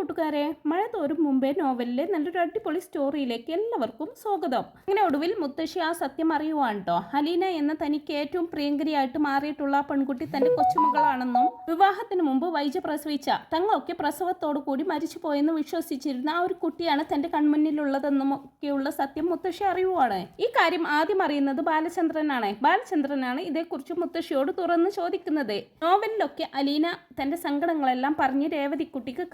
കൂട്ടുകാരെ മഴ തോരും മുമ്പേ നോവലിലെ നല്ലൊരു അടിപൊളി സ്റ്റോറിയിലേക്ക് എല്ലാവർക്കും സ്വാഗതം. അങ്ങനെ ഒടുവിൽ മുത്തശ്ശി ആ സത്യം അറിയുവാണ് കേട്ടോ അലീന എന്ന തനിക്ക് ഏറ്റവും പ്രിയങ്കരിയായിട്ട് മാറിയിട്ടുള്ള പെൺകുട്ടി തന്റെ കൊച്ചുമകളാണെന്നും വിവാഹത്തിന് മുമ്പ് വൈജ പ്രസവിച്ച തങ്ങളൊക്കെ പ്രസവത്തോടു കൂടി മരിച്ചുപോയെന്ന് വിശ്വസിച്ചിരുന്ന ആ ഒരു കുട്ടിയാണ് തന്റെ കൺമുന്നിലുള്ളതെന്നും ഒക്കെയുള്ള സത്യം മുത്തശ്ശി അറിയുവാണ്. ഈ കാര്യം ആദ്യം അറിയുന്നത് ബാലചന്ദ്രനാണ്. ബാലചന്ദ്രനാണ് ഇതേക്കുറിച്ച് മുത്തശ്ശിയോട് തുറന്ന് ചോദിക്കുന്നത്. നോവലിലൊക്കെ അലീന തന്റെ സങ്കടങ്ങളെല്ലാം പറഞ്ഞ് രേവതിക്കുട്ടിക്ക്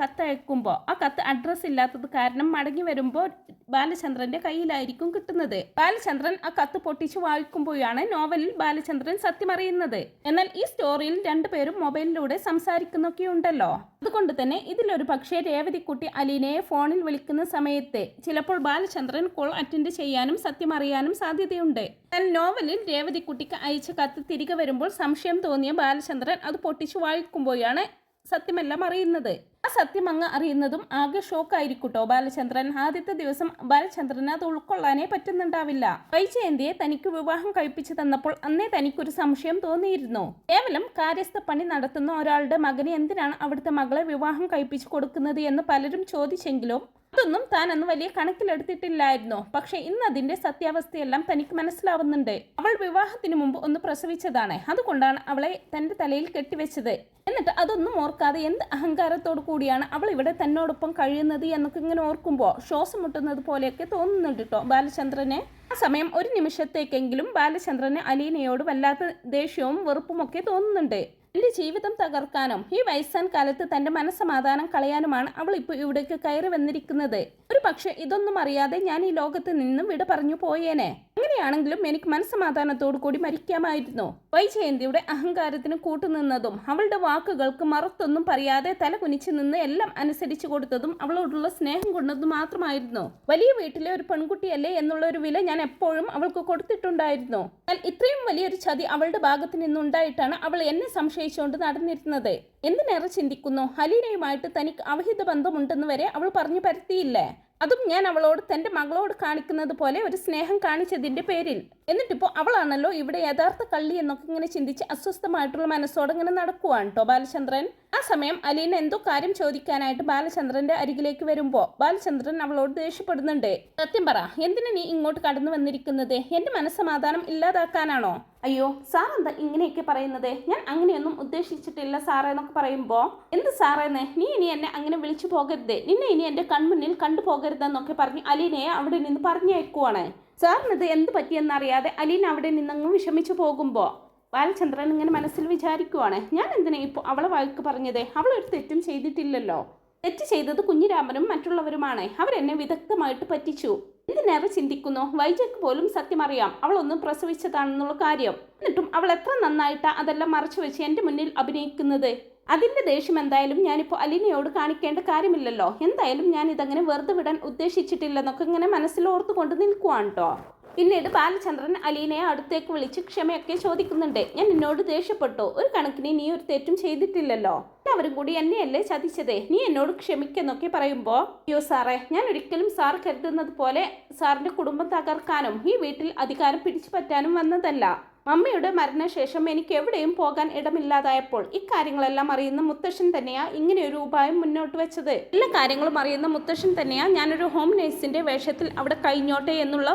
കത്തയക്കുമ്പോൾ ആ കത്ത് അഡ്രസ്സ് ഇല്ലാത്തത് കാരണം മടങ്ങി വരുമ്പോൾ ബാലചന്ദ്രന്റെ കയ്യിലായിരിക്കും കിട്ടുന്നത്. ബാലചന്ദ്രൻ ആ കത്ത് പൊട്ടിച്ചു വായിക്കുമ്പോഴാണ് നോവലിൽ ബാലചന്ദ്രൻ സത്യമറിയുന്നത് എന്നാൽ ഈ സ്റ്റോറിയിൽ രണ്ടുപേരും മൊബൈലിലൂടെ സംസാരിക്കുന്നൊക്കെ ഉണ്ടല്ലോ. അതുകൊണ്ട് തന്നെ ഇതിലൊരു പക്ഷേ രേവതിക്കുട്ടി അലീനയെ ഫോണിൽ വിളിക്കുന്ന സമയത്ത് ചിലപ്പോൾ ബാലചന്ദ്രൻ കോൾ അറ്റൻഡ് ചെയ്യാനും സത്യമറിയാനും സാധ്യതയുണ്ട്. എന്നാൽ നോവലിൽ രേവതിക്കുട്ടിക്ക് അയച്ച കത്ത് തിരികെ വരുമ്പോൾ സംശയം തോന്നിയ ബാലചന്ദ്രൻ അത് പൊട്ടിച്ചു വായിക്കുമ്പോഴാണ് സത്യമെല്ലാം അറിയുന്നത്. ആ സത്യം അങ്ങ് അറിയുന്നതും ആകെ ഷോക്കായിരിക്കൂട്ടോ. ബാലചന്ദ്രൻ ആദ്യത്തെ ദിവസം ബാലചന്ദ്രന് അത് ഉൾക്കൊള്ളാനേ പറ്റുന്നുണ്ടാവില്ല. വൈജയന്തിയെ തനിക്ക് വിവാഹം കഴിപ്പിച്ചു തന്നപ്പോൾ അന്നേ തനിക്കൊരു സംശയം തോന്നിയിരുന്നു. കേവലം കാര്യസ്ഥ പണി നടത്തുന്ന ഒരാളുടെ മകന് എന്തിനാണ് അവിടുത്തെ മകളെ വിവാഹം കഴിപ്പിച്ചു കൊടുക്കുന്നത് എന്ന് പലരും ചോദിച്ചെങ്കിലും അതൊന്നും താൻ അന്ന് വലിയ കണക്കിലെടുത്തിട്ടില്ലായിരുന്നു. പക്ഷെ ഇന്ന് അതിന്റെ സത്യാവസ്ഥയെല്ലാം തനിക്ക് മനസ്സിലാവുന്നുണ്ട്. അവൾ വിവാഹത്തിന് മുമ്പ് ഒന്ന് പ്രസവിച്ചതാണ്. അതുകൊണ്ടാണ് അവളെ തന്റെ തലയിൽ കെട്ടിവെച്ചത്. എന്നിട്ട് അതൊന്നും ഓർക്കാതെ എന്ത് അഹങ്കാരത്തോടു കൂടിയാണ് അവൾ ഇവിടെ തന്നോടൊപ്പം കഴിയുന്നത് എന്നൊക്കെ ഇങ്ങനെ ഓർക്കുമ്പോൾ ശ്വാസം മുട്ടുന്നത് പോലെയൊക്കെ തോന്നുന്നുണ്ട് കേട്ടോ ബാലചന്ദ്രനെ. ആ സമയം ഒരു നിമിഷത്തേക്കെങ്കിലും ബാലചന്ദ്രനെ അലീനയോട് വല്ലാത്ത ദേഷ്യവും വെറുപ്പുമൊക്കെ തോന്നുന്നുണ്ട്. എന്റെ ജീവിതം തകർക്കാനും ഈ വയസ്സാൻ കാലത്ത് തന്റെ മനസ്സമാധാനം കളയാനുമാണ് അവൾ ഇപ്പോൾ ഇവിടേക്ക് കയറി വന്നിരിക്കുന്നത്. ഒരു പക്ഷെ ഇതൊന്നും അറിയാതെ ഞാൻ ഈ ലോകത്ത് നിന്നും വിട പറഞ്ഞു പോയേനെ. അങ്ങനെയാണെങ്കിലും എനിക്ക് മനസ്സമാധാനത്തോടു കൂടി മരിക്കാമായിരുന്നു. വൈജയന്തിയുടെ അഹങ്കാരത്തിന് കൂട്ടുനിന്നതും അവളുടെ വാക്കുകൾക്ക് മറത്തൊന്നും പറയാതെ തല കുനിച്ചു നിന്ന് എല്ലാം അനുസരിച്ചു കൊടുത്തതും അവളോടുള്ള സ്നേഹം കൊണ്ടതും മാത്രമായിരുന്നു. വലിയ വീട്ടിലെ ഒരു പെൺകുട്ടിയല്ലേ എന്നുള്ള ഒരു വില ഞാൻ എപ്പോഴും അവൾക്ക് കൊടുത്തിട്ടുണ്ടായിരുന്നു. എന്നാൽ ഇത്രയും വലിയൊരു ചതി അവളുടെ ഭാഗത്ത് നിന്നുണ്ടായിട്ടാണ് അവൾ എന്നെ സംശയിച്ചുകൊണ്ട് നടന്നിരുന്നത്. എന്തിനേറെ ചിന്തിക്കുന്നു? ഹലീനയുമായിട്ട് തനിക്ക് അവഹിത ബന്ധമുണ്ടെന്ന് വരെ അവൾ പറഞ്ഞു പരത്തിയില്ലേ? അതും ഞാൻ അവളോട് തന്റെ മകളോട് കാണിക്കുന്നത് പോലെ ഒരു സ്നേഹം കാണിച്ചതിന്റെ പേരിൽ. എന്നിട്ടിപ്പോൾ അവളാണല്ലോ ഇവിടെ യഥാർത്ഥ കള്ളി എന്നൊക്കെ ഇങ്ങനെ ചിന്തിച്ച് അസ്വസ്ഥമായിട്ടുള്ള മനസ്സോടെ ഇങ്ങനെ നടക്കുവാണ് കേട്ടോ ബാലചന്ദ്രൻ? ആ സമയം അലീന എന്തോ കാര്യം ചോദിക്കാനായിട്ട് ബാലചന്ദ്രന്റെ അരികിലേക്ക് വരുമ്പോൾ ബാലചന്ദ്രൻ അവളോട് ദേഷ്യപ്പെടുന്നുണ്ട്. സത്യം പറ എന്തിനാ നീ ഇങ്ങോട്ട് കടന്നു വന്നിരിക്കുന്നത്? എന്റെ മനസ്സമാധാനം ഇല്ലാതാക്കാനാണോ? അയ്യോ സാർ എന്താ ഇങ്ങനെയൊക്കെ പറയുന്നത്? ഞാൻ അങ്ങനെയൊന്നും ഉദ്ദേശിച്ചിട്ടില്ല സാറേ എന്നൊക്കെ പറയുമ്പോൾ എന്ത് സാറേന്ന് നീ ഇനി എന്നെ അങ്ങനെ വിളിച്ചു പോകരുത്. നിന്നെ ഇനി എന്റെ കൺമുന്നിൽ കണ്ടു പോകരുതെന്നൊക്കെ പറഞ്ഞ് അലീനയെ അവിടെ നിന്ന് പറഞ്ഞയക്കുവാണ് സാറിനത് എന്ത് പറ്റിയെന്നറിയാതെ അലീന അവിടെ നിന്നങ്ങ് വിഷമിച്ചു പോകുമ്പോൾ ബാലചന്ദ്രൻ ഇങ്ങനെ മനസ്സിൽ വിചാരിക്കുവാണ് ഞാൻ എന്തിനാ ഇപ്പോൾ അവളെ വഴക്ക് പറഞ്ഞത്? അവൾ ഒരു തെറ്റും ചെയ്തിട്ടില്ലല്ലോ. തെറ്റ് ചെയ്തത് കുഞ്ഞിരാമനും മറ്റുള്ളവരുമാണ്. അവരെന്നെ വിദഗ്ധമായിട്ട് പറ്റിച്ചു. എന്തിനേറെ ചിന്തിക്കുന്നു? വൈജയ്ക്ക് പോലും സത്യം അറിയാം. അവളൊന്ന് പ്രസവിച്ചതാണെന്നുള്ള കാര്യം. എന്നിട്ടും അവൾ എത്ര നന്നായിട്ടാ അതെല്ലാം മറച്ചു വെച്ച് എന്റെ മുന്നിൽ അഭിനയിക്കുന്നത്? അതിന്റെ ദേഷ്യം എന്തായാലും ഞാനിപ്പോൾ അലിനയോട് കാണിക്കേണ്ട കാര്യമില്ലല്ലോ. എന്തായാലും ഞാൻ ഇതങ്ങനെ വെറുതെ വിടാൻ ഉദ്ദേശിച്ചിട്ടില്ലെന്നൊക്കെ ഇങ്ങനെ മനസ്സിൽ ഓർത്തുകൊണ്ട് നിൽക്കുവാണ് കേട്ടോ പിന്നീട് ബാലചന്ദ്രൻ അലീനയെ അടുത്തേക്ക് വിളിച്ച് ക്ഷമയൊക്കെ ചോദിക്കുന്നുണ്ട്. ഞാൻ എന്നോട് ദേഷ്യപ്പെട്ടു? ഒരു കണക്കിന് നീ ഒരു തെറ്റും ചെയ്തിട്ടില്ലല്ലോ. എല്ലാവരും കൂടി എന്നെയല്ലേ ചതിച്ചത്? നീ എന്നോട് ക്ഷമിക്കെന്നൊക്കെ പറയുമ്പോൾ അയ്യോ സാറേ ഞാൻ ഒരിക്കലും സാർ കരുതുന്നത് പോലെ സാറിന്റെ കുടുംബം തകർക്കാനും ഈ വീട്ടിൽ അധികാരം പിടിച്ചു പറ്റാനും വന്നതല്ല. മമ്മിയുടെ മരണശേഷം എനിക്ക് എവിടെയും പോകാൻ ഇടമില്ലാതായപ്പോൾ ഇക്കാര്യങ്ങളെല്ലാം അറിയുന്ന മുത്തശ്ശൻ തന്നെയാ ഇങ്ങനെ ഒരു ഉപായം മുന്നോട്ട് വെച്ചത്. എല്ലാ കാര്യങ്ങളും അറിയുന്ന മുത്തശ്ശൻ തന്നെയാ ഞാനൊരു ഹോം നേഴ്സിന്റെ വേഷത്തിൽ അവിടെ കഴിഞ്ഞോട്ടെ എന്നുള്ള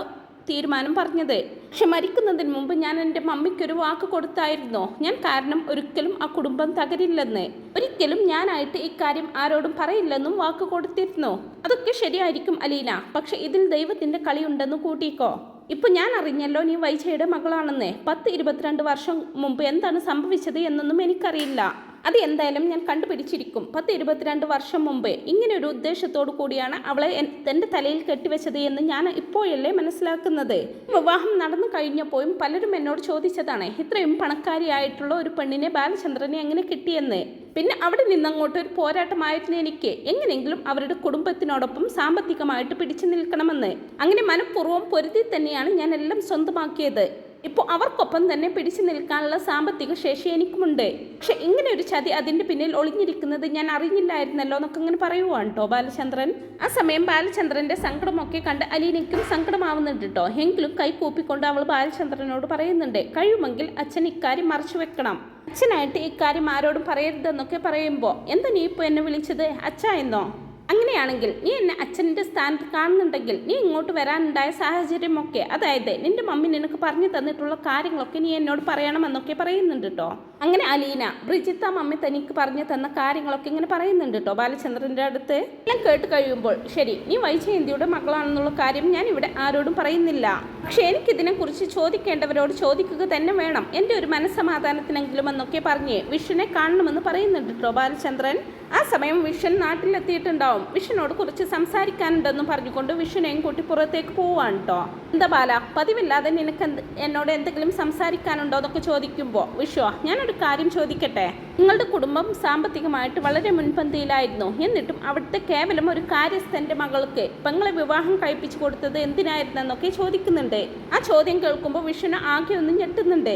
തീരുമാനം പറഞ്ഞത്. പക്ഷെ മരിക്കുന്നതിന് മുമ്പ് ഞാൻ എന്റെ മമ്മിക്കൊരു വാക്ക് കൊടുത്തായിരുന്നോ. ഞാൻ കാരണം ഒരിക്കലും ആ കുടുംബം തകരില്ലെന്ന്. ഒരിക്കലും ഞാനായിട്ട് ഇക്കാര്യം ആരോടും പറയില്ലെന്നും വാക്ക് കൊടുത്തിരുന്നു. അതൊക്കെ ശരിയായിരിക്കും അലീന. പക്ഷെ ഇതിൽ ദൈവത്തിന്റെ കളിയുണ്ടെന്ന് കൂട്ടിക്കോ. ഇപ്പൊ ഞാൻ അറിഞ്ഞല്ലോ നീ വൈജയുടെ മകളാണെന്ന്. പത്ത് ഇരുപത്തിരണ്ട് വർഷം മുമ്പ് എന്താണ് സംഭവിച്ചത് എന്നൊന്നും എനിക്കറിയില്ല. അത് എന്തായാലും ഞാൻ കണ്ടുപിടിച്ചിരിക്കും. പത്ത് ഇരുപത്തിരണ്ട് വർഷം മുമ്പ് ഇങ്ങനെ ഒരു ഉദ്ദേശത്തോടു കൂടിയാണ് അവളെ തന്റെ തലയിൽ കെട്ടിവെച്ചത് എന്ന് ഞാൻ ഇപ്പോഴല്ലേ മനസ്സിലാക്കുന്നത്. വിവാഹം നടന്നു കഴിഞ്ഞപ്പോഴും പലരും എന്നോട് ചോദിച്ചതാണ് ഇത്രയും പണക്കാരിയായിട്ടുള്ള ഒരു പെണ്ണിനെ ബാലചന്ദ്രനെ എങ്ങനെ കിട്ടിയെന്ന്? പിന്നെ അവിടെ നിന്നങ്ങോട്ട് ഒരു പോരാട്ടമായിരുന്നു എനിക്ക്. എങ്ങനെയെങ്കിലും അവരുടെ കുടുംബത്തിനോടൊപ്പം സാമ്പത്തികമായിട്ട് പിടിച്ചു നിൽക്കണമെന്ന്. അങ്ങനെ മനഃപൂർവം പൊരുതി തന്നെയാണ് ഞാൻ എല്ലാം സ്വന്തമാക്കിയത്. ഇപ്പോൾ അവർക്കൊപ്പം തന്നെ പിടിച്ചു നിൽക്കാനുള്ള സാമ്പത്തിക ശേഷി എനിക്കുമുണ്ട്. പക്ഷെ ഇങ്ങനെ ഒരു ചതി അതിന്റെ പിന്നിൽ ഒളിഞ്ഞിരിക്കുന്നത് ഞാൻ അറിഞ്ഞില്ലായിരുന്നല്ലോ എന്നൊക്കെ ഇങ്ങനെ പറയുവാണ് കേട്ടോ ബാലചന്ദ്രൻ. ആ സമയം ബാലചന്ദ്രന്റെ സങ്കടമൊക്കെ കണ്ട് അലീനയ്ക്കും സങ്കടമാവുന്നുണ്ട് കേട്ടോ എങ്കിലും കൈ കൂപ്പിക്കൊണ്ട് അവൾ ബാലചന്ദ്രനോട് പറയുന്നുണ്ട് കഴിയുമെങ്കിൽ അച്ഛൻ ഇക്കാര്യം മറച്ചു വെക്കണം. അച്ഛനായിട്ട് ഇക്കാര്യം ആരോടും പറയരുതെന്നൊക്കെ പറയുമ്പോൾ എന്താ നീ ഇപ്പോൾ എന്നെ വിളിച്ചത്? അച്ഛ എന്നോ? അങ്ങനെയാണെങ്കിൽ നീ എന്നെ അച്ഛന്റെ സ്ഥാനത്ത് കാണുന്നുണ്ടെങ്കിൽ നീ ഇങ്ങോട്ട് വരാനുണ്ടായ സാഹചര്യമൊക്കെ അതായത് നിന്റെ മമ്മി നിനക്ക് പറഞ്ഞു തന്നിട്ടുള്ള കാര്യങ്ങളൊക്കെ നീ എന്നോട് പറയണമെന്നൊക്കെ പറയുന്നുണ്ട് കേട്ടോ അങ്ങനെ അലീന ബ്രിജിത്ത മമ്മി തനിക്ക് പറഞ്ഞു തന്ന കാര്യങ്ങളൊക്കെ ഇങ്ങനെ പറയുന്നുണ്ട് കേട്ടോ ബാലചന്ദ്രന്റെ അടുത്ത്. എല്ലാം കേട്ട് കഴിയുമ്പോൾ ശരി നീ വൈജയന്തിയുടെ മകളാണെന്നുള്ള കാര്യം ഞാൻ ഇവിടെ ആരോടും പറയുന്നില്ല. പക്ഷെ എനിക്കിതിനെക്കുറിച്ച് ചോദിക്കേണ്ടവരോട് ചോദിക്കുക തന്നെ വേണം. എന്റെ ഒരു മനസ്സമാധാനത്തിനെങ്കിലും എന്നൊക്കെ പറഞ്ഞ് വിഷുവിനെ കാണണമെന്ന് പറയുന്നുണ്ട് കേട്ടോ ബാലചന്ദ്രൻ. ആ സമയം വിഷൻ നാട്ടിലെത്തിയിട്ടുണ്ടാവും. വിഷനോട് കുറച്ച് സംസാരിക്കാനുണ്ടെന്നും പറഞ്ഞുകൊണ്ട് വിഷനെയും കൂട്ടി പുറത്തേക്ക് പോവാണ് കേട്ടോ എന്താ ബാല പതിവില്ലാതെ നിനക്ക് എന്ത് എന്നോട് എന്തെങ്കിലും സംസാരിക്കാനുണ്ടോ എന്നൊക്കെ ചോദിക്കുമ്പോൾ വിഷു ഞാനൊരു കാര്യം ചോദിക്കട്ടെ? നിങ്ങളുടെ കുടുംബം സാമ്പത്തികമായിട്ട് വളരെ മുൻപന്തിയിലായിരുന്നു. എന്നിട്ടും അവിടുത്തെ കേവലം ഒരു കാര്യസ്ഥന്റെ മകൾക്ക് പെങ്ങളെ വിവാഹം കഴിപ്പിച്ചു കൊടുത്തത് എന്തിനായിരുന്നെന്നൊക്കെ ചോദിക്കുന്നുണ്ട്. ആ ചോദ്യം കേൾക്കുമ്പോൾ വിഷുന് ആകെ ഒന്ന് ഞെട്ടുന്നുണ്ട്.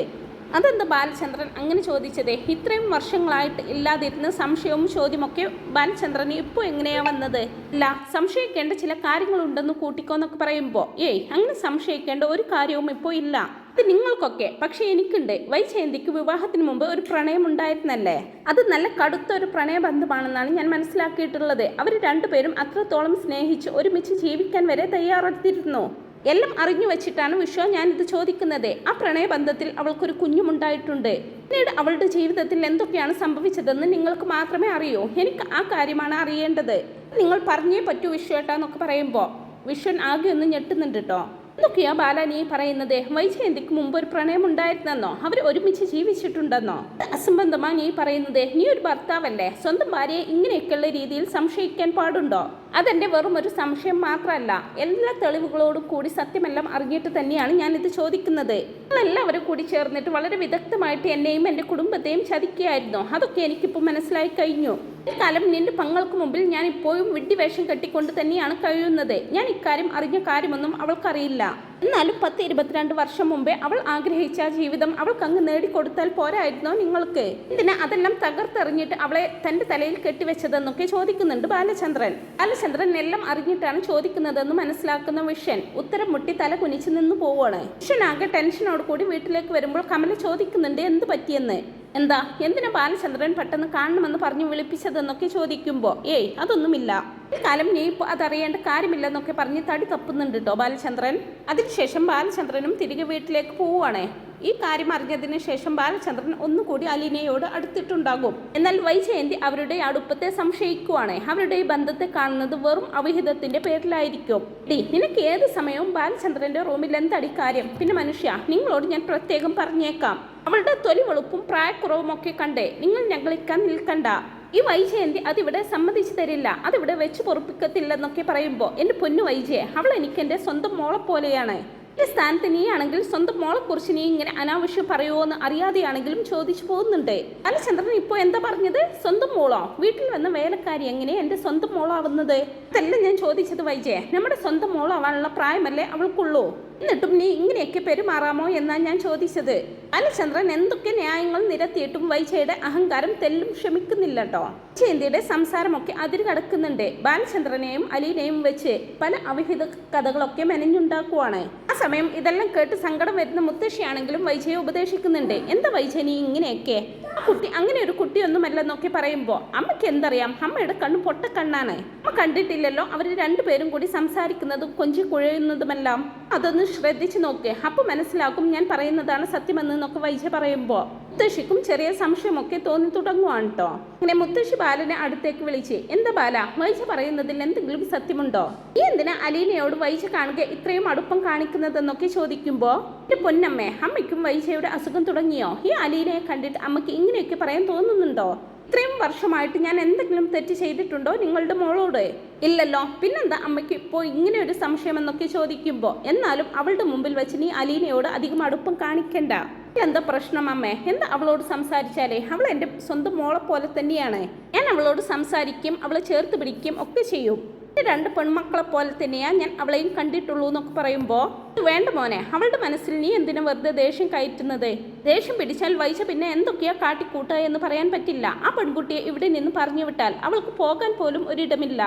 അതെന്താ ബാലചന്ദ്രൻ? അങ്ങനെ ചോദിച്ചത് ഇത്രയും വർഷങ്ങളായിട്ട് ഇല്ലാതിരുന്ന സംശയവും ചോദ്യമൊക്കെ ബാലചന്ദ്രന് ഇപ്പോൾ എങ്ങനെയാ വന്നത്? അല്ല സംശയിക്കേണ്ട ചില കാര്യങ്ങളുണ്ടെന്ന് കൂട്ടിക്കോന്നൊക്കെ പറയുമ്പോൾ ഏയ് അങ്ങനെ സംശയിക്കേണ്ട ഒരു കാര്യവും ഇപ്പോൾ ഇല്ല. അത് നിങ്ങൾക്കൊക്കെ പക്ഷേ എനിക്കുണ്ട്. വൈജയന്തിക്ക് വിവാഹത്തിന് മുമ്പ് ഒരു പ്രണയം ഉണ്ടായിരുന്നല്ലേ? അത് നല്ല കടുത്ത ഒരു പ്രണയബന്ധമാണെന്നാണ് ഞാൻ മനസ്സിലാക്കിയിട്ടുള്ളത്. അവർ രണ്ടുപേരും അത്രത്തോളം സ്നേഹിച്ച് ഒരുമിച്ച് ജീവിക്കാൻ വരെ തയ്യാറെടുത്തിരുന്നു. എല്ലാം അറിഞ്ഞു വെച്ചിട്ടാണ് വിശ്വ ഞാനിത് ചോദിക്കുന്നത്. ആ പ്രണയബന്ധത്തിൽ അവൾക്കൊരു കുഞ്ഞുമുണ്ടായിട്ടുണ്ട്. പിന്നീട് അവളുടെ ജീവിതത്തിൽ എന്തൊക്കെയാണ് സംഭവിച്ചതെന്ന് നിങ്ങൾക്ക് മാത്രമേ അറിയൂ. എനിക്ക് ആ കാര്യമാണ് അറിയേണ്ടത്. നിങ്ങൾ പറഞ്ഞേ പറ്റൂ വിശ്വേട്ടാന്നൊക്കെ പറയുമ്പോൾ വിശ്വൻ ആകെ ഒന്ന് ഞെട്ടുന്നുണ്ട് കേട്ടോ എന്തൊക്കെയാ ബാലാനി പറയുന്നത്? വൈജയന്തിക്ക് മുമ്പ് ഒരു പ്രണയം ഉണ്ടായിരുന്നെന്നോ അവർ ഒരുമിച്ച് ജീവിച്ചിട്ടുണ്ടെന്നോ? ഇത് അസംബന്ധമാ നീ പറയുന്നത്. നീ ഒരു ഭർത്താവല്ലേ? സ്വന്തം ഭാര്യയെ ഇങ്ങനെയൊക്കെയുള്ള രീതിയിൽ സംശയിക്കാൻ പാടുണ്ടോ? അതെന്റെ വെറും ഒരു സംശയം മാത്രമല്ല എല്ലാ തെളിവുകളോടും കൂടി സത്യമെല്ലാം അറിഞ്ഞിട്ട് തന്നെയാണ് ഞാൻ ഇത് ചോദിക്കുന്നത്. എല്ലാവരും കൂടി ചേർന്നിട്ട് വളരെ വിദഗ്ധമായിട്ട് എന്നെയും എന്റെ കുടുംബത്തെയും ചതിക്കുകയായിരുന്നു. അതൊക്കെ എനിക്കിപ്പോൾ മനസ്സിലായി കഴിഞ്ഞു. ഇക്കാലം നിന്റെ പങ്ങൾക്ക് മുമ്പിൽ ഞാൻ ഇപ്പോഴും വിഡ്ഢിവേഷം കെട്ടിക്കൊണ്ട് തന്നെയാണ് കഴിയുന്നത്. ഞാൻ ഇക്കാര്യം അറിഞ്ഞ കാര്യമൊന്നും അവൾക്കറിയില്ല. എന്നാലും പത്ത് ഇരുപത്തിരണ്ട് വർഷം മുമ്പേ അവൾ ആഗ്രഹിച്ച ജീവിതം അവൾക്ക് അങ്ങ് നേടിക്കൊടുത്താൽ പോരായിരുന്നോ നിങ്ങൾക്ക്? എന്തിനാ അതെല്ലാം തകർത്തെറിഞ്ഞിട്ട് അവളെ തന്റെ തലയിൽ കെട്ടിവെച്ചതെന്നൊക്കെ ചോദിക്കുന്നുണ്ട് ബാലചന്ദ്രൻ. ബാലചന്ദ്രൻ എല്ലാം അറിഞ്ഞിട്ടാണ് ചോദിക്കുന്നതെന്ന് മനസ്സിലാക്കുന്ന വിഷൻ ഉത്തരം മുട്ടി തല കുനിച്ചു നിന്ന് പോവാണ്. വിഷൻ ആകെ ടെൻഷനോട് കൂടി വീട്ടിലേക്ക് വരുമ്പോൾ കമല ചോദിക്കുന്നുണ്ട് എന്ത് പറ്റിയെന്ന്? എന്താ? എന്തിനാ ബാലചന്ദ്രൻ പെട്ടെന്ന് കാണണമെന്ന് പറഞ്ഞു വിളിപ്പിച്ചതെന്നൊക്കെ ചോദിക്കുമ്പോൾ ഏയ് അതൊന്നുമില്ല. കാലം നീ അതറിയേണ്ട കാര്യമില്ലെന്നൊക്കെ പറഞ്ഞ് തടി തപ്പുന്നുണ്ട് കേട്ടോ ബാലചന്ദ്രൻ. അതിനുശേഷം ബാലചന്ദ്രനും തിരികെ വീട്ടിലേക്ക് പോവുകയാണേ ഈ കാര്യം അറിഞ്ഞതിന് ശേഷം ബാലചന്ദ്രൻ ഒന്നുകൂടി അലീനയോട് അടുത്തിട്ടുണ്ടാകും. എന്നാൽ വൈജയന്തി അവരുടെ അടുപ്പത്തെ സംശയിക്കുവാണ്. അവരുടെ ഈ ബന്ധത്തെ കാണുന്നത് വെറും അവിഹിതത്തിന്റെ പേരിലായിരിക്കും. ഡി നിനക്ക് ഏത് സമയവും ബാലചന്ദ്രന്റെ റൂമിൽ എന്തടി കാര്യം? പിന്നെ മനുഷ്യ നിങ്ങളോട് ഞാൻ പ്രത്യേകം പറഞ്ഞേക്കാം. അവളുടെ തൊലി വെളുപ്പും പ്രായക്കുറവും ഒക്കെ കണ്ടേ. നിങ്ങൾ ഞങ്ങളിക്കാൻ നിൽക്കണ്ട. ഈ വൈജയന്തി അതിവിടെ സമ്മതിച്ചു തരില്ല. അതിവിടെ വെച്ച് പൊറപ്പിക്കത്തില്ലെന്നൊക്കെ പറയുമ്പോൾ എന്റെ പൊന്നു വൈജയെ അവൾ എനിക്ക് എന്റെ സ്വന്തം മോളെ പോലെയാണ്. ഈ സ്ഥാനത്ത് നീ ആണെങ്കിൽ സ്വന്തം മോളെക്കുറിച്ച് നീ ഇങ്ങനെ അനാവശ്യം പറയുമോ എന്ന് അറിയാതെയാണെങ്കിലും ചോദിച്ചു പോകുന്നുണ്ട്. അല്ല ചന്ദ്രൻ ഇപ്പോൾ എന്താ പറഞ്ഞത്? സ്വന്തം മോളോ? വീട്ടിൽ വന്ന വേലക്കാരി എങ്ങനെ എന്റെ സ്വന്തം മോളാവുന്നത്? അതല്ല ഞാൻ ചോദിച്ചത് വൈജയെ നമ്മുടെ സ്വന്തം മോളാവാനുള്ള പ്രായമല്ലേ അവൾക്കുള്ളൂ. എന്നിട്ടും നീ ഇങ്ങനെയൊക്കെ പെരുമാറാമോ എന്നാണ് ഞാൻ ചോദിച്ചത്. അലിചന്ദ്രൻ എന്തൊക്കെ ന്യായങ്ങൾ നിരത്തിയിട്ടും വൈജയുടെ അഹങ്കാരം തെല്ലും ക്ഷമിക്കുന്നില്ല കേട്ടോ ചേന്തിയുടെ സംസാരമൊക്കെ അതിര് കടക്കുന്നുണ്ട് ബാലചന്ദ്രനെയും അലീനെയും വെച്ച് പല അവിഹിത കഥകളൊക്കെ മെനഞ്ഞുണ്ടാക്കുവാണ്. ആ സമയം ഇതെല്ലാം കേട്ട് സങ്കടം വരുന്ന മുത്തശ്ശിയാണെങ്കിലും വൈജയെ ഉപദേശിക്കുന്നുണ്ട്. എന്താ വൈജയ നീ ഇങ്ങനെയൊക്കെ? ആ കുട്ടി അങ്ങനെ ഒരു കുട്ടിയൊന്നുമല്ലെന്നൊക്കെ പറയുമ്പോൾ അമ്മയ്ക്ക് എന്തറിയാം? അമ്മയുടെ കണ്ണു പൊട്ടക്കണ്ണാണ്. അമ്മ കണ്ടിട്ടില്ലല്ലോ അവർ രണ്ടുപേരും കൂടി സംസാരിക്കുന്നതും കൊഞ്ചി കുഴയുന്നതുമെല്ലാം. അതൊന്ന് ശ്രദ്ധിച്ച് നോക്ക്. അപ്പൊ മനസ്സിലാക്കും ഞാൻ പറയുന്നതാണ് സത്യമെന്ന് എന്നൊക്കെ വൈജ പറയുമ്പോൾ മുത്തശ്ശിക്കും ചെറിയ സംശയമൊക്കെ തോന്നി തുടങ്ങുവാണ് കേട്ടോ അങ്ങനെ മുത്തശ്ശി ബാലനെ അടുത്തേക്ക് വിളിച്ച് എന്താ ബാല വൈജ പറയുന്നതിൽ എന്തെങ്കിലും സത്യമുണ്ടോ? ഈ എന്തിനാ അലീനയോട് വൈജ കാണുക ഇത്രയും അടുപ്പം കാണിക്കുന്നതെന്നൊക്കെ ചോദിക്കുമ്പോൾ എന്റെ പൊന്നമ്മേ അമ്മയ്ക്കും വൈജയുടെ അസുഖം തുടങ്ങിയോ? ഈ അലീനയെ കണ്ടിട്ട് അമ്മയ്ക്ക് ഇങ്ങനെയൊക്കെ പറയാൻ തോന്നുന്നുണ്ടോ? ഇത്രയും വർഷമായിട്ട് ഞാൻ എന്തെങ്കിലും തെറ്റ് ചെയ്തിട്ടുണ്ടോ നിങ്ങളുടെ മോളോട്? ഇല്ലല്ലോ. പിന്നെന്താ അമ്മയ്ക്ക് ഇപ്പോൾ ഇങ്ങനെ ഒരു സംശയം എന്നൊക്കെ ചോദിക്കുമ്പോൾ എന്നാലും അവളുടെ മുമ്പിൽ വെച്ച് നീ അലീനയോട് അധികം അടുപ്പം കാണിക്കണ്ട. എന്താ പ്രശ്നം അമ്മേ? എന്താ അവളോട് സംസാരിച്ചാലേ? അവൾ എന്റെ സ്വന്തം മോളെ പോലെ തന്നെയാണ്. ഞാൻ അവളോട് സംസാരിക്കും അവളെ ചേർത്ത് പിടിക്കും ഒക്കെ ചെയ്യും. രണ്ട് പെൺമക്കളെ പോലെ തന്നെയാണ് ഞാൻ അവളെയും കണ്ടിട്ടുള്ളൂ എന്നൊക്കെ പറയുമ്പോൾ വേണ്ട മോനെ അവളുടെ മനസ്സിൽ നീ എന്തിനു വെറുതെ ദേഷ്യം കയറ്റുന്നത്? ദേഷ്യം പിടിച്ചാൽ വൈശ പിന്നെ എന്തൊക്കെയാ കാട്ടിക്കൂട്ടുക എന്ന് പറയാൻ പറ്റില്ല. ആ പെൺകുട്ടിയെ ഇവിടെ നിന്ന് പറഞ്ഞു വിട്ടാൽ അവൾക്ക് പോകാൻ പോലും ഒരിടമില്ല.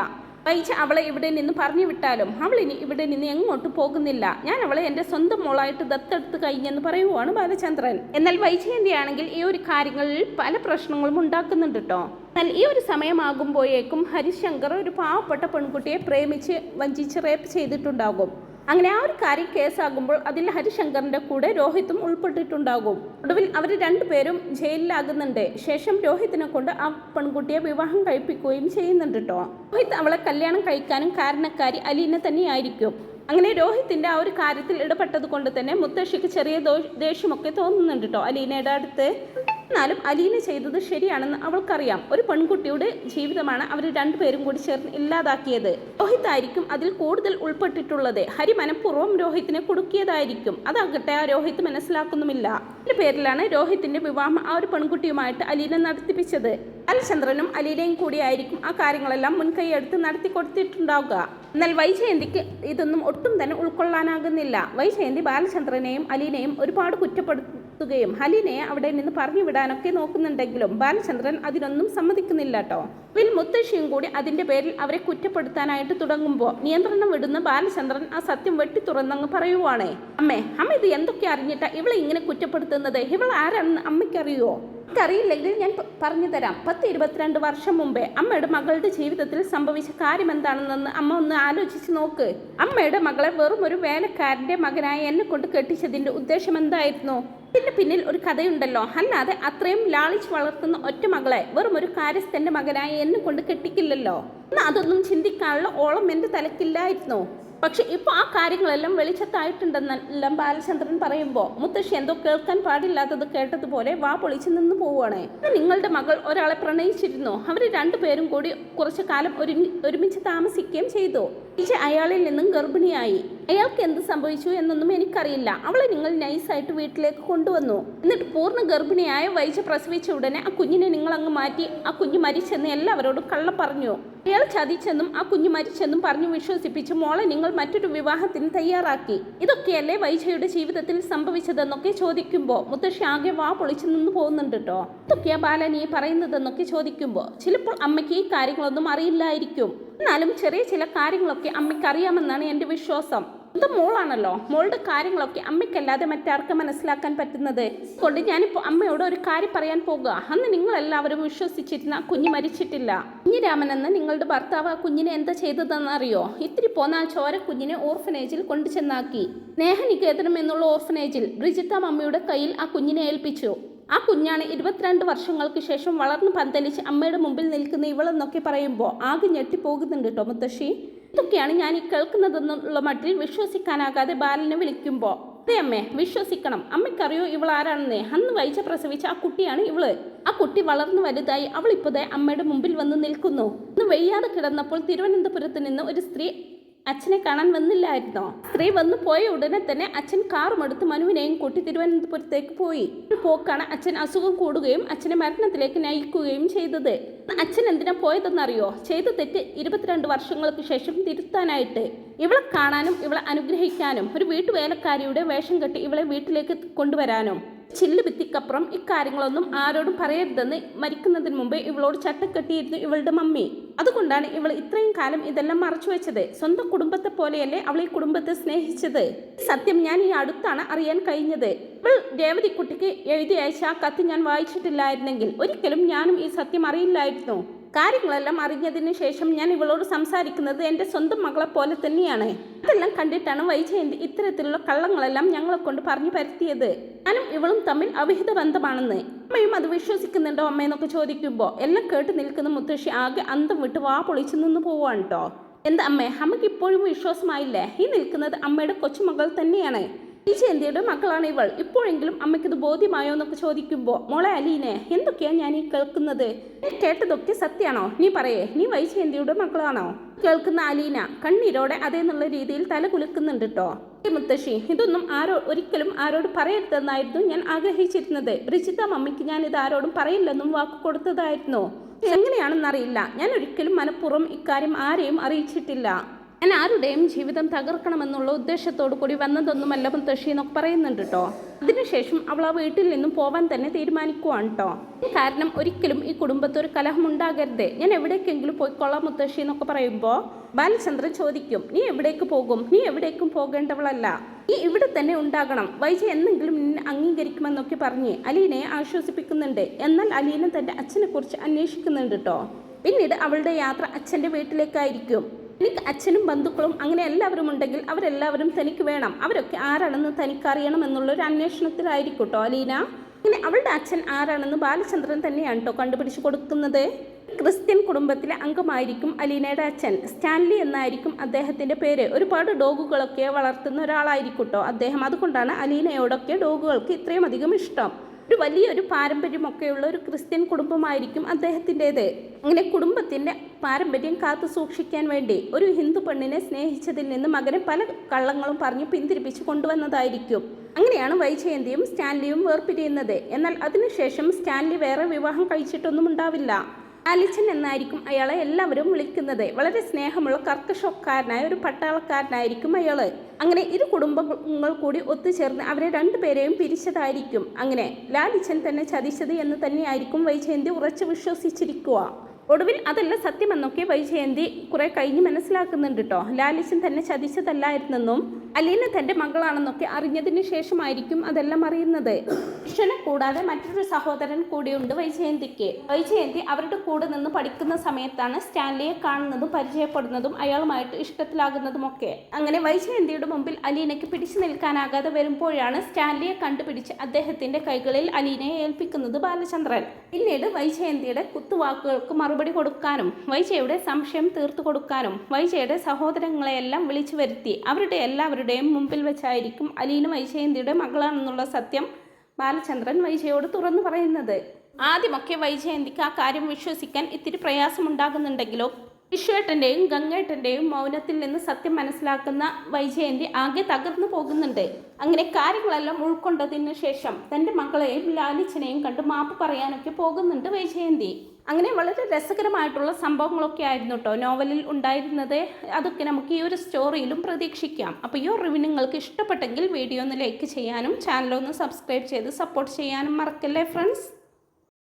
വൈജ അവളെ ഇവിടെ നിന്ന് പറഞ്ഞു വിട്ടാലും അവൾ ഇനി ഇവിടെ നിന്ന് എങ്ങോട്ട് പോകുന്നില്ല. ഞാൻ അവളെ എന്റെ സ്വന്തം മോളായിട്ട് ദത്തെടുത്ത് കഴിഞ്ഞെന്ന് പറയുവാണ് ബാലചന്ദ്രൻ. എന്നാൽ വൈജയന്തിയാണെങ്കിൽ ഈ ഒരു കാര്യങ്ങളിൽ പല പ്രശ്നങ്ങളും ഉണ്ടാക്കുന്നുണ്ട് കേട്ടോ എന്നാൽ ഈ ഒരു സമയമാകുമ്പോഴേക്കും ഹരിശങ്കർ ഒരു പാവപ്പെട്ട പെൺകുട്ടിയെ പ്രേമിച്ച് വഞ്ചിച്ച് റേപ്പ് ചെയ്തിട്ടുണ്ടാകും. അങ്ങനെ ആ ഒരു കാര്യം കേസാകുമ്പോൾ അതിൽ ഹരിശങ്കറിന്റെ കൂടെ രോഹിത്തും ഉൾപ്പെട്ടിട്ടുണ്ടാകും. ഒടുവിൽ അവർ രണ്ടുപേരും ജയിലിലാകുന്നുണ്ട്. ശേഷം രോഹിത്തിനെ കൊണ്ട് ആ പെൺകുട്ടിയെ വിവാഹം കഴിപ്പിക്കുകയും ചെയ്യുന്നുണ്ട് കേട്ടോ രോഹിത് അവളെ കല്യാണം കഴിക്കാനും കാരണക്കാരി അലീനെ തന്നെയായിരിക്കും. അങ്ങനെ രോഹിത്തിന്റെ ആ ഒരു കാര്യത്തിൽ ഇടപെട്ടത് കൊണ്ട് തന്നെ മുത്തശ്ശിക്ക് ചെറിയ ദേഷ്യമൊക്കെ തോന്നുന്നുണ്ട് കേട്ടോ അലീനയുടെ അടുത്ത് എന്നാലും അലീന ചെയ്തത് ശരിയാണെന്ന് അവൾക്കറിയാം. ഒരു പെൺകുട്ടിയുടെ ജീവിതമാണ് അവർ രണ്ടുപേരും കൂടി ചേർന്ന് ഇല്ലാതാക്കിയത്. രോഹിത് ആയിരിക്കും അതിൽ കൂടുതൽ ഉൾപ്പെട്ടിട്ടുള്ളത്. ഹരി മനഃപൂർവം രോഹിത്തിനെ കൊടുക്കിയതായിരിക്കും. അതാകട്ടെ ആ രോഹിത് മനസ്സിലാക്കുന്നുമില്ല. ഇതിന്റെ പേരിലാണ് രോഹിത്തിന്റെ വിവാഹം ആ ഒരു പെൺകുട്ടിയുമായിട്ട് അലീന നടത്തിപ്പിച്ചത്. അൽചന്ദ്രനും അലീനയും കൂടിയായിരിക്കും ആ കാര്യങ്ങളെല്ലാം മുൻകൈയെടുത്ത് നടത്തി കൊടുത്തിട്ടുണ്ടാവുക. എന്നാൽ വൈജയന്തിക്ക് ഇതൊന്നും ഒട്ടും തന്നെ ഉൾക്കൊള്ളാനാകുന്നില്ല. വൈജയന്തി ബാലചന്ദ്രനെയും അലീനയും ഒരുപാട് കുറ്റപ്പെടുത്തുകയും ഹലിനെ അവിടെ നിന്ന് പറഞ്ഞു വിടാനൊക്കെ നോക്കുന്നുണ്ടെങ്കിലും ബാലചന്ദ്രൻ അതിനൊന്നും സമ്മതിക്കുന്നില്ല കേട്ടോ വിൽ മുത്തശ്ശിയും കൂടി അതിന്റെ പേരിൽ അവരെ കുറ്റപ്പെടുത്താനായിട്ട് തുടങ്ങുമ്പോൾ നിയന്ത്രണം വിടുന്ന ബാലചന്ദ്രൻ ആ സത്യം വെട്ടി തുറന്നങ്ങ് പറയുവാണേ. അമ്മേ അമ്മ ഇത് എന്തൊക്കെ അറിഞ്ഞിട്ടാ ഇവളെ ഇങ്ങനെ കുറ്റപ്പെടുത്തുന്നത്? ഇവൾ ആരാണെന്ന് അമ്മയ്ക്കറിയോ? അറിയില്ലെങ്കിൽ ഞാൻ പറഞ്ഞു തരാം. പത്ത് ഇരുപത്തിരണ്ട് വർഷം മുമ്പേ അമ്മയുടെ മകളുടെ ജീവിതത്തിൽ സംഭവിച്ച കാര്യം എന്താണെന്ന് അമ്മ ഒന്ന് ആലോചിച്ച് നോക്ക്. അമ്മയുടെ മകളെ വെറും ഒരു വേലക്കാരന്റെ മകനായി എന്നെ കൊണ്ട് കെട്ടിച്ചതിന്റെ ഉദ്ദേശം എന്തായിരുന്നു? ഇതിന്റെ പിന്നിൽ ഒരു കഥയുണ്ടല്ലോ. അല്ലാതെ അത്രയും ലാളിച്ച് വളർത്തുന്ന ഒറ്റ മകളെ വെറും ഒരു കാര്യസ്ഥന്റെ മകനായി എന്നെ കൊണ്ട് കെട്ടിക്കില്ലല്ലോ. അതൊന്നും ചിന്തിക്കാനുള്ള ഓളം എന്റെ തലക്കില്ലായിരുന്നു പക്ഷെ ഇപ്പൊ ആ കാര്യങ്ങളെല്ലാം വെളിച്ചത്തായിട്ടുണ്ടെന്നെല്ലാം ബാലചന്ദ്രൻ പറയുമ്പോൾ മുത്തശ്ശി എന്തോ കേൾക്കാൻ പാടില്ലാത്തത് കേട്ടതുപോലെ വാ പൊളിച്ച് നിന്ന് പോവുകയാണേ. നിങ്ങളുടെ മകൾ ഒരാളെ പ്രണയിച്ചിരുന്നു. അവർ രണ്ടുപേരും കൂടി കുറച്ചു കാലം ഒരുമി ഒരുമിച്ച് താമസിക്കുകയും ചെയ്തു. അയാളിൽ നിന്നും ഗർഭിണിയായി. അയാൾക്ക് എന്ത് സംഭവിച്ചു എന്നൊന്നും എനിക്കറിയില്ല. അവളെ നിങ്ങൾ നൈസായിട്ട് വീട്ടിലേക്ക് കൊണ്ടുവന്നു. എന്നിട്ട് പൂർണ ഗർഭിണിയായ വൈജ പ്രസവിച്ച ഉടനെ ആ കുഞ്ഞിനെ നിങ്ങൾ അങ്ങ് മാറ്റി ആ കുഞ്ഞ് മരിച്ചെന്ന് എല്ലാവരോടും കള്ളം പറഞ്ഞു. അയാൾ ചതിച്ചെന്നും ആ കുഞ്ഞ് മരിച്ചെന്നും പറഞ്ഞു വിശ്വസിപ്പിച്ച് മോളെ നിങ്ങൾ മറ്റൊരു വിവാഹത്തിന് തയ്യാറാക്കി. ഇതൊക്കെയല്ലേ വൈജയുടെ ജീവിതത്തിൽ സംഭവിച്ചതെന്നൊക്കെ ചോദിക്കുമ്പോൾ മുത്തശ്ശി ആകെ വാ പൊളിച്ചു നിന്ന് പോകുന്നുണ്ട് കേട്ടോ ഇതൊക്കെയാ ബാലൻ ഈ പറയുന്നതെന്നൊക്കെ ചോദിക്കുമ്പോൾ ചിലപ്പോൾ അമ്മയ്ക്ക് ഈ കാര്യങ്ങളൊന്നും അറിയില്ലായിരിക്കും. എന്നാലും ചെറിയ ചില കാര്യങ്ങളൊക്കെ അമ്മയ്ക്ക് അറിയാമെന്നാണ് എന്റെ വിശ്വാസം. ഇത് മോളാണല്ലോ. മോളുടെ കാര്യങ്ങളൊക്കെ അമ്മയ്ക്കല്ലാതെ മറ്റാർക്ക് മനസ്സിലാക്കാൻ പറ്റുന്നത്? കൊണ്ട് ഞാനിപ്പോൾ അമ്മയോട് ഒരു കാര്യം പറയാൻ പോകുക അന്ന് നിങ്ങൾ എല്ലാവരും വിശ്വസിച്ചിരുന്ന കുഞ്ഞു മരിച്ചിട്ടില്ല. കുഞ്ഞിരാമൻ എന്ന് നിങ്ങളുടെ ഭർത്താവ് ആ കുഞ്ഞിനെ എന്താ ചെയ്തതെന്ന് അറിയോ? ഇത്തിരി പോന്ന ആ ചോര കുഞ്ഞിനെ ഓർഫനേജിൽ കൊണ്ടു ചെന്നാക്കി. സ്നേഹനികേതനം എന്നുള്ള ഓർഫനേജിൽ ബ്രിജിത്ത മമ്മിയുടെ കയ്യിൽ ആ കുഞ്ഞിനെ ഏൽപ്പിച്ചു. ആ കുഞ്ഞാണ് ഇരുപത്തിരണ്ട് വർഷങ്ങൾക്ക് ശേഷം വളർന്ന് പന്തലിച്ച് അമ്മയുടെ മുമ്പിൽ നിൽക്കുന്ന ഇവളെന്നൊക്കെ പറയുമ്പോൾ ആകെ ഞെട്ടിപ്പോകുന്നുണ്ട് കേട്ടോ മുത്തശ്ശി. ഇതൊക്കെയാണ് ഞാൻ ഈ കേൾക്കുന്നതെന്നുള്ള മട്ടിൽ വിശ്വസിക്കാനാകാതെ ബാലനെ വിളിക്കുമ്പോൾ അതെ അമ്മേ വിശ്വസിക്കണം. അമ്മയ്ക്കറിയോ ഇവൾ ആരാണെന്നേ? അന്ന് വൈച്ച പ്രസവിച്ച ആ കുട്ടിയാണ് ഇവൾ. ആ കുട്ടി വളർന്നു വലുതായി അവൾ ഇപ്പോഴേ അമ്മയുടെ മുമ്പിൽ വന്ന് നിൽക്കുന്നു. ഇന്ന് വെയ്യാതെ കിടന്നപ്പോൾ തിരുവനന്തപുരത്ത് നിന്ന് ഒരു സ്ത്രീ അച്ഛനെ കാണാൻ വന്നില്ലായിരുന്നോ? സ്ത്രീ വന്നു പോയ ഉടനെ തന്നെ അച്ഛൻ കാറും എടുത്ത് മനുവിനെയും കൂട്ടി തിരുവനന്തപുരത്തേക്ക് പോയി. പോക്കാണ് അച്ഛൻ അസുഖം കൂടുകയും അച്ഛനെ മരണത്തിലേക്ക് നയിക്കുകയും ചെയ്തത്. അച്ഛൻ എന്തിനാ പോയതെന്നറിയോ? ചെയ്ത തെറ്റ് ഇരുപത്തിരണ്ട് വർഷങ്ങൾക്ക് ശേഷം തിരുത്താനായിട്ട്. ഇവളെ കാണാനും ഇവളെ അനുഗ്രഹിക്കാനും ഒരു വീട്ടുവേലക്കാരിയുടെ വേഷം കെട്ടി ഇവളെ വീട്ടിലേക്ക് കൊണ്ടുവരാനും. ചില്ല് ഭിത്തിക്കപ്പുറം ഇക്കാര്യങ്ങളൊന്നും ആരോടും പറയരുതെന്ന് മരിക്കുന്നതിന് മുമ്പ് ഇവളോട് ചട്ടക്കെട്ടിയിരുന്നു ഇവളുടെ മമ്മി. അതുകൊണ്ടാണ് ഇവൾ ഇത്രയും കാലം ഇതെല്ലാം മറച്ചു വെച്ചത്. സ്വന്തം കുടുംബത്തെ പോലെയല്ലേ അവൾ ഈ കുടുംബത്തെ സ്നേഹിച്ചത്? സത്യം ഞാൻ ഈ അടുത്താണ് അറിയാൻ കഴിഞ്ഞത്. ഇവൾ രേവതിക്കുട്ടിക്ക് എഴുതി അയച്ച ആ കത്ത് ഞാൻ വായിച്ചിട്ടില്ലായിരുന്നെങ്കിൽ ഒരിക്കലും ഞാനും ഈ സത്യം അറിയില്ലായിരുന്നു. കാര്യങ്ങളെല്ലാം അറിഞ്ഞതിന് ശേഷം ഞാൻ ഇവളോട് സംസാരിക്കുന്നത് എന്റെ സ്വന്തം മകളെ പോലെ തന്നെയാണ്. ഇതെല്ലാം കണ്ടിട്ടാണ് വൈജയന്തി ഇത്തരത്തിലുള്ള കള്ളങ്ങളെല്ലാം ഞങ്ങളെ കൊണ്ട് പറഞ്ഞു പരത്തിയത്. ഞാനും ഇവളും തമ്മിൽ അവിഹിത ബന്ധമാണെന്ന്. അമ്മയും അത് വിശ്വസിക്കുന്നുണ്ടോ അമ്മയെന്നൊക്കെ ചോദിക്കുമ്പോൾ എല്ലാം കേട്ട് നിൽക്കുന്ന മുത്തശ്ശി ആകെ അന്തം വിട്ട് വാ പൊളിച്ചു നിന്ന് പോവാണ് കേട്ടോ എന്താ അമ്മേ അമ്മയ്ക്ക് ഇപ്പോഴും വിശ്വാസമായില്ലേ? ഈ നിൽക്കുന്നത് അമ്മയുടെ കൊച്ചുമകൾ തന്നെയാണ്. ഈ മക്കളാണ് ഇവൾ? ഇപ്പോഴെങ്കിലും അമ്മയ്ക്കിത് ബോധ്യമായോ എന്നൊക്കെ ചോദിക്കുമ്പോൾ മോളെ അലീനെ എന്തൊക്കെയാ ഞാൻ ഈ കേൾക്കുന്നത്? കേട്ടതൊക്കെ സത്യാണോ? നീ പറയേ നീ വൈചേന്തിയുടെ മക്കളാണോ കേൾക്കുന്ന അലീന കണ്ണീരോടെ അതേന്നുള്ള രീതിയിൽ തല കുലുക്കുന്നുണ്ട് കേട്ടോ മുത്തശ്ശി ഇതൊന്നും ആരോ ഒരിക്കലും ആരോട് പറയരുതെന്നായിരുന്നു ഞാൻ ആഗ്രഹിച്ചിരുന്നത്. ബ്രിജിത മമ്മിക്ക് ഞാൻ ഇത് ആരോടും പറയില്ലെന്നും വാക്ക് കൊടുത്തതായിരുന്നു. എങ്ങനെയാണെന്നറിയില്ല. ഞാൻ ഒരിക്കലും മനഃപൂർവം ഇക്കാര്യം ആരെയും അറിയിച്ചിട്ടില്ല. ഞാൻ ആരുടെയും ജീവിതം തകർക്കണമെന്നുള്ള ഉദ്ദേശത്തോടു കൂടി വന്നതൊന്നുമല്ല മുത്തശ്ശി എന്നൊക്കെ പറയുന്നുണ്ട് കേട്ടോ അതിനുശേഷം അവൾ ആ വീട്ടിൽ നിന്നും പോവാൻ തന്നെ തീരുമാനിക്കുവാണ് കേട്ടോ കാരണം ഒരിക്കലും ഈ കുടുംബത്തൊരു കലഹം ഉണ്ടാകരുത്. ഞാൻ എവിടേക്കെങ്കിലും പോയിക്കൊള്ളാം മുത്തശ്ശി എന്നൊക്കെ പറയുമ്പോൾ ബാലചന്ദ്രൻ ചോദിക്കും നീ എവിടേക്ക് പോകും? നീ എവിടേക്കും പോകേണ്ടവളല്ല. നീ ഇവിടെ തന്നെ ഉണ്ടാകണം. വൈജ എന്നെങ്കിലും നിന്നെ അംഗീകരിക്കുമെന്നൊക്കെ പറഞ്ഞ് അലീനയെ ആശ്വസിപ്പിക്കുന്നുണ്ട്. എന്നാൽ അലീന തന്റെ അച്ഛനെക്കുറിച്ച് അന്വേഷിക്കുന്നുണ്ട് കേട്ടോ പിന്നീട് അവളുടെ യാത്ര അച്ഛന്റെ വീട്ടിലേക്കായിരിക്കും. എനിക്ക് അച്ഛനും ബന്ധുക്കളും അങ്ങനെ എല്ലാവരും ഉണ്ടെങ്കിൽ അവരെല്ലാവരും തനിക്ക് വേണം. അവരൊക്കെ ആരാണെന്ന് തനിക്കറിയണം എന്നുള്ളൊരു അന്വേഷണത്തിലായിരിക്കും കേട്ടോ അലീന? അങ്ങനെ അവളുടെ അച്ഛൻ ആരാണെന്ന് ബാലചന്ദ്രൻ തന്നെയാണ് കേട്ടോ കണ്ടുപിടിച്ചു കൊടുക്കുന്നത്. ക്രിസ്ത്യൻ കുടുംബത്തിലെ അംഗമായിരിക്കും അലീനയുടെ അച്ഛൻ. സ്റ്റാൻലി എന്നായിരിക്കും അദ്ദേഹത്തിന്റെ പേര്. ഒരുപാട് ഡോഗുകളൊക്കെ വളർത്തുന്ന ഒരാളായിരിക്കും കേട്ടോ അദ്ദേഹം. അതുകൊണ്ടാണ് അലീനയോടൊക്കെ ഡോഗുകൾക്ക് ഇത്രയും അധികം ഇഷ്ടം. ഒരു വലിയൊരു പാരമ്പര്യമൊക്കെയുള്ള ഒരു ക്രിസ്ത്യൻ കുടുംബമായിരിക്കും അദ്ദേഹത്തിന്റേത്. അങ്ങനെ കുടുംബത്തിന്റെ പാരമ്പര്യം കാത്തു സൂക്ഷിക്കാൻ വേണ്ടി ഒരു ഹിന്ദു പെണ്ണിനെ സ്നേഹിച്ചതിൽ നിന്ന് മകനെ പല കള്ളങ്ങളും പറഞ്ഞ് പിന്തിരിപ്പിച്ച് കൊണ്ടുവന്നതായിരിക്കും. അങ്ങനെയാണ് വൈജയന്തിയും സ്റ്റാൻലിയും വേർപിരിയുന്നത്. എന്നാൽ അതിനുശേഷം സ്റ്റാൻലി വേറെ വിവാഹം കഴിച്ചിട്ടൊന്നും ഉണ്ടാവില്ല. ആലിച്ചൻ എന്നായിരിക്കും അയാളെ എല്ലാവരും വിളിക്കുന്നത്. വളരെ സ്നേഹമുള്ള കർക്കശക്കാരനായ ഒരു പട്ടാളക്കാരനായിരിക്കും അയാൾ അങ്ങനെ ഇരു കുടുംബങ്ങൾ കൂടി ഒത്തുചേർന്ന് അവരെ രണ്ടുപേരെയും പിരിച്ചതായിരിക്കും. അങ്ങനെ ലാലിച്ചൻ തന്നെ ചതിച്ചത് എന്ന് തന്നെയായിരിക്കും വൈജയന്തി ഉറച്ചു വിശ്വസിച്ചിരിക്കുക ഒടുവിൽ അതല്ല സത്യമെന്നൊക്കെ വൈജയന്തി കുറെ കഴിഞ്ഞ് മനസ്സിലാക്കുന്നുണ്ട് കേട്ടോ ലാലിച്ചൻ തന്നെ ചതിച്ചതല്ലായിരുന്നെന്നും അലീന തന്റെ മകളാണെന്നൊക്കെ അറിഞ്ഞതിന് ശേഷമായിരിക്കും അതെല്ലാം അറിയുന്നത്. കൃഷ്ണനെ കൂടാതെ മറ്റൊരു സഹോദരൻ കൂടിയുണ്ട് വൈജയന്തിക്ക്. വൈജയന്തി അവരുടെ കൂടെ നിന്ന് പഠിക്കുന്ന സമയത്താണ് സ്റ്റാൻലിയെ കാണുന്നതും പരിചയപ്പെടുന്നതും അയാളുമായിട്ട് ഇഷ്ടത്തിലാകുന്നതും ഒക്കെ അങ്ങനെ വൈജയന്തിയുടെ മുമ്പിൽ അലീനയ്ക്ക് പിടിച്ചു നിൽക്കാനാകാതെ വരുമ്പോഴാണ് സ്റ്റാൻലിയെ കണ്ടുപിടിച്ച് അദ്ദേഹത്തിന്റെ കൈകളിൽ അലീനയെ ഏൽപ്പിക്കുന്നത് ബാലചന്ദ്രൻ. പിന്നീട് വൈജയന്തിയുടെ കുത്തുവാക്കുകൾക്ക് മറുപടി കൊടുക്കാനും വൈശയുടെ സംശയം തീർത്തു കൊടുക്കാനും വൈശയുടെ സഹോദരങ്ങളെയെല്ലാം വിളിച്ചു വരുത്തി അവരുടെ എല്ലാവരുടെയും മുമ്പിൽ വെച്ചായിരിക്കും അലീന വൈശയന്തിയുടെ മകളാണെന്നുള്ള സത്യം ബാലചന്ദ്രൻ വൈശയോട് തുറന്നു പറയുന്നത്. ആദ്യമൊക്കെ വൈജയന്തിക്ക് ആ കാര്യം വിശ്വസിക്കാൻ ഇത്തിരി പ്രയാസമുണ്ടാകുന്നുണ്ടെങ്കിലും? വിശ്വേട്ടന്റെയും ഗംഗേട്ടന്റെയും മൗനത്തിൽ നിന്ന് സത്യം മനസ്സിലാക്കുന്ന വൈജയന്തി ആകെ തകർന്നു പോകുന്നുണ്ട്. അങ്ങനെ കാര്യങ്ങളെല്ലാം ഉൾക്കൊണ്ടതിന് ശേഷം തന്റെ മകളെയും ലാലിച്ചനെയും കണ്ട് മാപ്പ് പറയാനൊക്കെ പോകുന്നുണ്ട് വൈജയന്തി. അങ്ങനെ വളരെ രസകരമായിട്ടുള്ള സംഭവങ്ങളൊക്കെ ആയിരുന്നു കേട്ടോ നോവലിൽ ഉണ്ടായിരുന്നത്. അതൊക്കെ നമുക്ക് ഈ ഒരു സ്റ്റോറിയിലും പ്രതീക്ഷിക്കാം. അപ്പോൾ ഈ റിവ്യൂ നിങ്ങൾക്ക് ഇഷ്ടപ്പെട്ടെങ്കിൽ വീഡിയോ ഒന്ന് ലൈക്ക് ചെയ്യാനും ചാനൽ ഒന്ന് സബ്സ്ക്രൈബ് ചെയ്ത് സപ്പോർട്ട് ചെയ്യാനും മറക്കല്ലേ ഫ്രണ്ട്സ്?